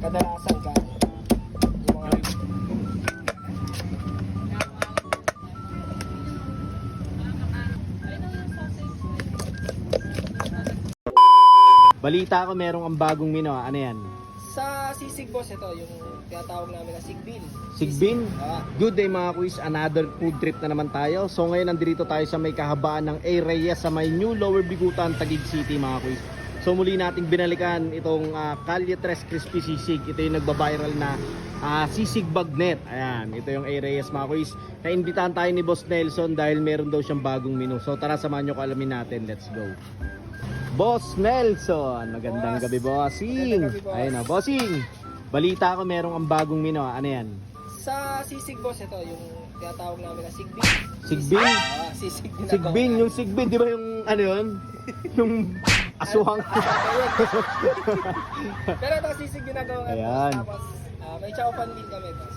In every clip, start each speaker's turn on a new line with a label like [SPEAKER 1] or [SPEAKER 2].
[SPEAKER 1] kadalasan ka. Yung mga
[SPEAKER 2] Balita ko merong ang bagong mino. Ano yan?
[SPEAKER 1] sa sisig boss ito, yung tinatawag namin na sigbin.
[SPEAKER 2] Sigbin?
[SPEAKER 1] Ah,
[SPEAKER 2] Good day mga quiz, another food trip na naman tayo. So ngayon nandito tayo sa may kahabaan ng A. Reyes sa may New Lower Bigutan, Taguig City mga quiz. So muli nating binalikan itong uh, Calle Tres Crispy Sisig. Ito yung nagba-viral na ah, sisig bagnet. Ayan, ito yung A. Reyes mga quiz. Naimbitahan tayo ni Boss Nelson dahil meron daw siyang bagong menu. So tara samahan nyo ko alamin natin. Let's go. Boss Nelson, magandang
[SPEAKER 1] Boss.
[SPEAKER 2] gabi bossing.
[SPEAKER 1] Magandang gabi, boss.
[SPEAKER 2] Ayun na, bossing. Balita ko merong ang bagong menu. Ano yan?
[SPEAKER 1] sa sisig boss ito, yung tinatawag namin na sigbin.
[SPEAKER 2] Sigbin?
[SPEAKER 1] Ah, sisig ginagawa
[SPEAKER 2] Sigbin,
[SPEAKER 1] namin.
[SPEAKER 2] yung sigbin, di ba yung ano yun? yung aswang.
[SPEAKER 1] Pero ito sisig ginagawa namin.
[SPEAKER 2] Ayan.
[SPEAKER 1] Tapos ah, may chow pan din kami boss.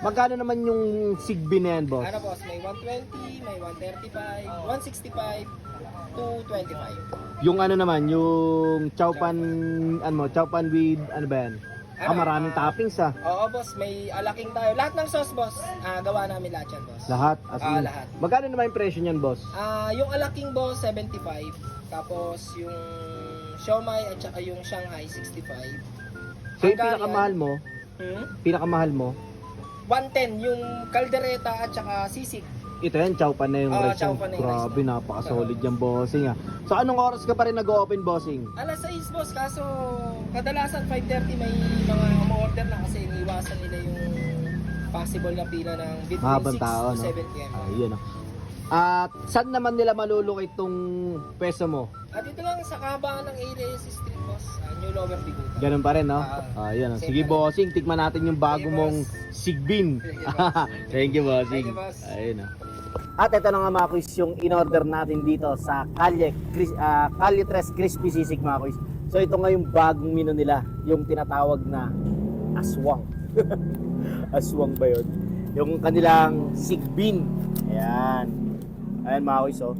[SPEAKER 2] Magkano naman yung sigbin na yan, boss?
[SPEAKER 1] Ano boss, may 120, may 135, 165, 225.
[SPEAKER 2] Yung ano naman, yung chowpan, ano mo, chowpan with, ano ba yan? Ah, maraming toppings ah.
[SPEAKER 1] Oo boss, may alaking tayo. Lahat ng sauce boss, ah, gawa namin lahat yan boss.
[SPEAKER 2] Lahat, as
[SPEAKER 1] Ah,
[SPEAKER 2] in.
[SPEAKER 1] lahat.
[SPEAKER 2] Magkano naman yung presyo niyan, boss?
[SPEAKER 1] Ah, yung alaking boss 75, tapos yung siomai at saka yung Shanghai 65.
[SPEAKER 2] So yung
[SPEAKER 1] Hungarian,
[SPEAKER 2] pinakamahal mo,
[SPEAKER 1] Hmm?
[SPEAKER 2] pinakamahal mo,
[SPEAKER 1] 110 yung kaldereta at saka sisig.
[SPEAKER 2] Ito yan, chowpan na yung
[SPEAKER 1] Ah,
[SPEAKER 2] rice.
[SPEAKER 1] chowpan na yung rice
[SPEAKER 2] Grabe, napaka-solid yung bossing ah. So anong oras ka pa rin nag-open bossing?
[SPEAKER 1] Alas 6 boss, kaso kadalasan 5.30 may mga umorder na kasi iniwasan nila yung possible na pila ng between
[SPEAKER 2] Mahabang
[SPEAKER 1] 6
[SPEAKER 2] tao,
[SPEAKER 1] to
[SPEAKER 2] no?
[SPEAKER 1] 7 p.m.
[SPEAKER 2] Ayun ah. At saan naman nila malulukit tong peso mo?
[SPEAKER 1] At ito lang sa kabaan ng ADS Street boss, ah, New Lower Biguta.
[SPEAKER 2] Ganun pa rin, no? Ayun. ah.
[SPEAKER 1] same
[SPEAKER 2] Sige,
[SPEAKER 1] pa rin.
[SPEAKER 2] bossing. Tikman natin yung bago
[SPEAKER 1] Sige,
[SPEAKER 2] mong sigbin.
[SPEAKER 1] Sige, boss.
[SPEAKER 2] Thank you, bossing.
[SPEAKER 1] Thank you, boss.
[SPEAKER 2] Ayun. At ito na nga mga kuys, yung in-order natin dito sa Calle, Cris, ah, Calle Tres Crispy Sisig mga kuys. So ito nga yung bagong menu nila, yung tinatawag na aswang. aswang ba yun? Yung kanilang sigbin. Ayan. Ayan mga kuys, oh.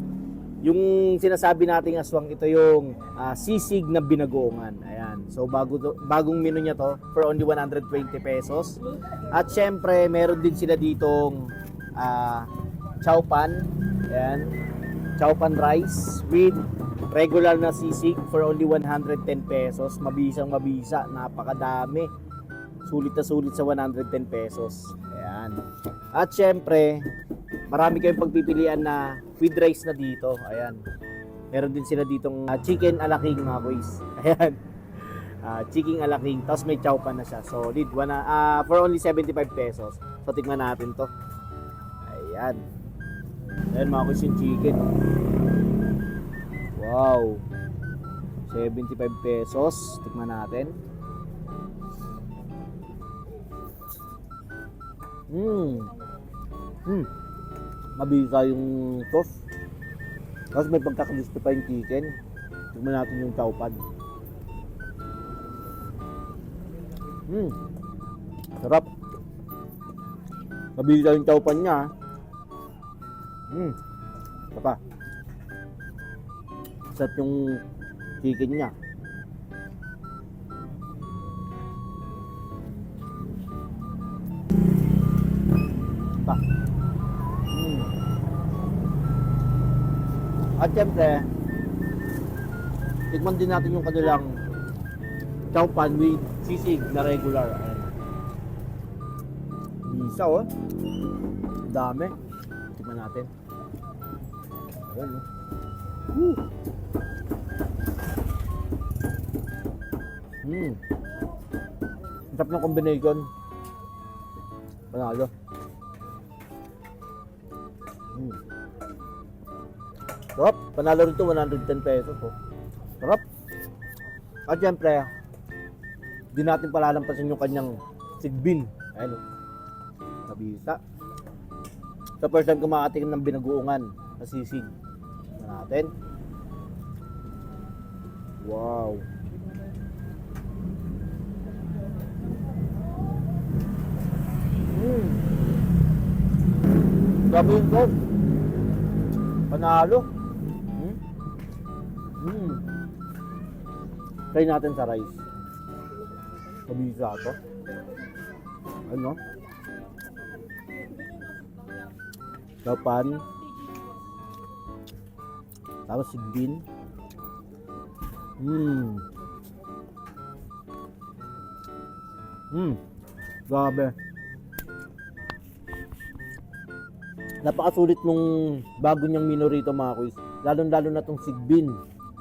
[SPEAKER 2] Yung sinasabi nating aswang, ito yung ah, sisig na binagoongan. Ayan. So bago to, bagong menu niya to for only 120 pesos. At syempre, meron din sila ditong ah, chow pan. Ayan. Chow pan rice with regular na sisig for only 110 pesos. Mabisang mabisa. Napakadami. Sulit na sulit sa 110 pesos. Ayan. At syempre, marami kayong pagpipilian na with rice na dito. Ayan. Meron din sila ditong ah, chicken ala king mga boys. Ayan. Ah, chicken ala king. Tapos may chow pan na siya. Solid. Wana, ah, for only 75 pesos. So, tignan natin to. Ayan. Ayan mga boys yung chicken. Wow. 75 pesos. Tignan natin. Hmm. Hmm. Mabisa yung sauce. Tapos may pagkakalisto pa yung chicken. Tignan natin yung chow pan. Hmm. Sarap. Mabisa yung chow pan niya. ah. Hmm. Ito pa. Sarap yung chicken niya. Hmm. At syempre, tikman din natin yung kanilang chow pan with sisig na regular. Ayan. Bisa oh. Dami. Tikman natin. Ayan oh. Woo! Hmm. Ang ng combination. Panalo. Sarap. Panalo rin to 110 pesos. Oh. Sarap. At syempre, di natin palalampasin yung kanyang sigbin. Ayun. Nabisa. Sa first time ko makatikim ng binagoongan na sisig. Tingnan natin. Wow. Mm. Grabe yung. Panalo. Mm. Try natin sa rice. Kabisa to. Ano? Dapan. Tapos sigbin. Hmm. Hmm. Grabe. Napakasulit nung bago niyang menu rito mga kuys. Lalo-lalo na tong sigbin.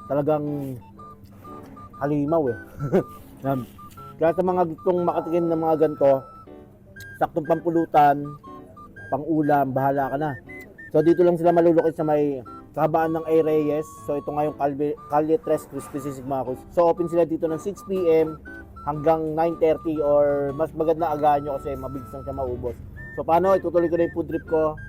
[SPEAKER 2] Talagang halimaw eh. Yan. Kaya sa mga gustong makatikim ng mga ganito, saktong pampulutan, pang-ulam, bahala ka na. So dito lang sila malulukit sa may kahabaan ng A. Reyes. So ito nga yung Calvi, Calle 3 Crispy Sisig kuys. So open sila dito ng 6pm hanggang 9.30 or mas maganda agahan nyo kasi mabilis lang siya maubos. So paano, itutuloy ko na yung food trip ko.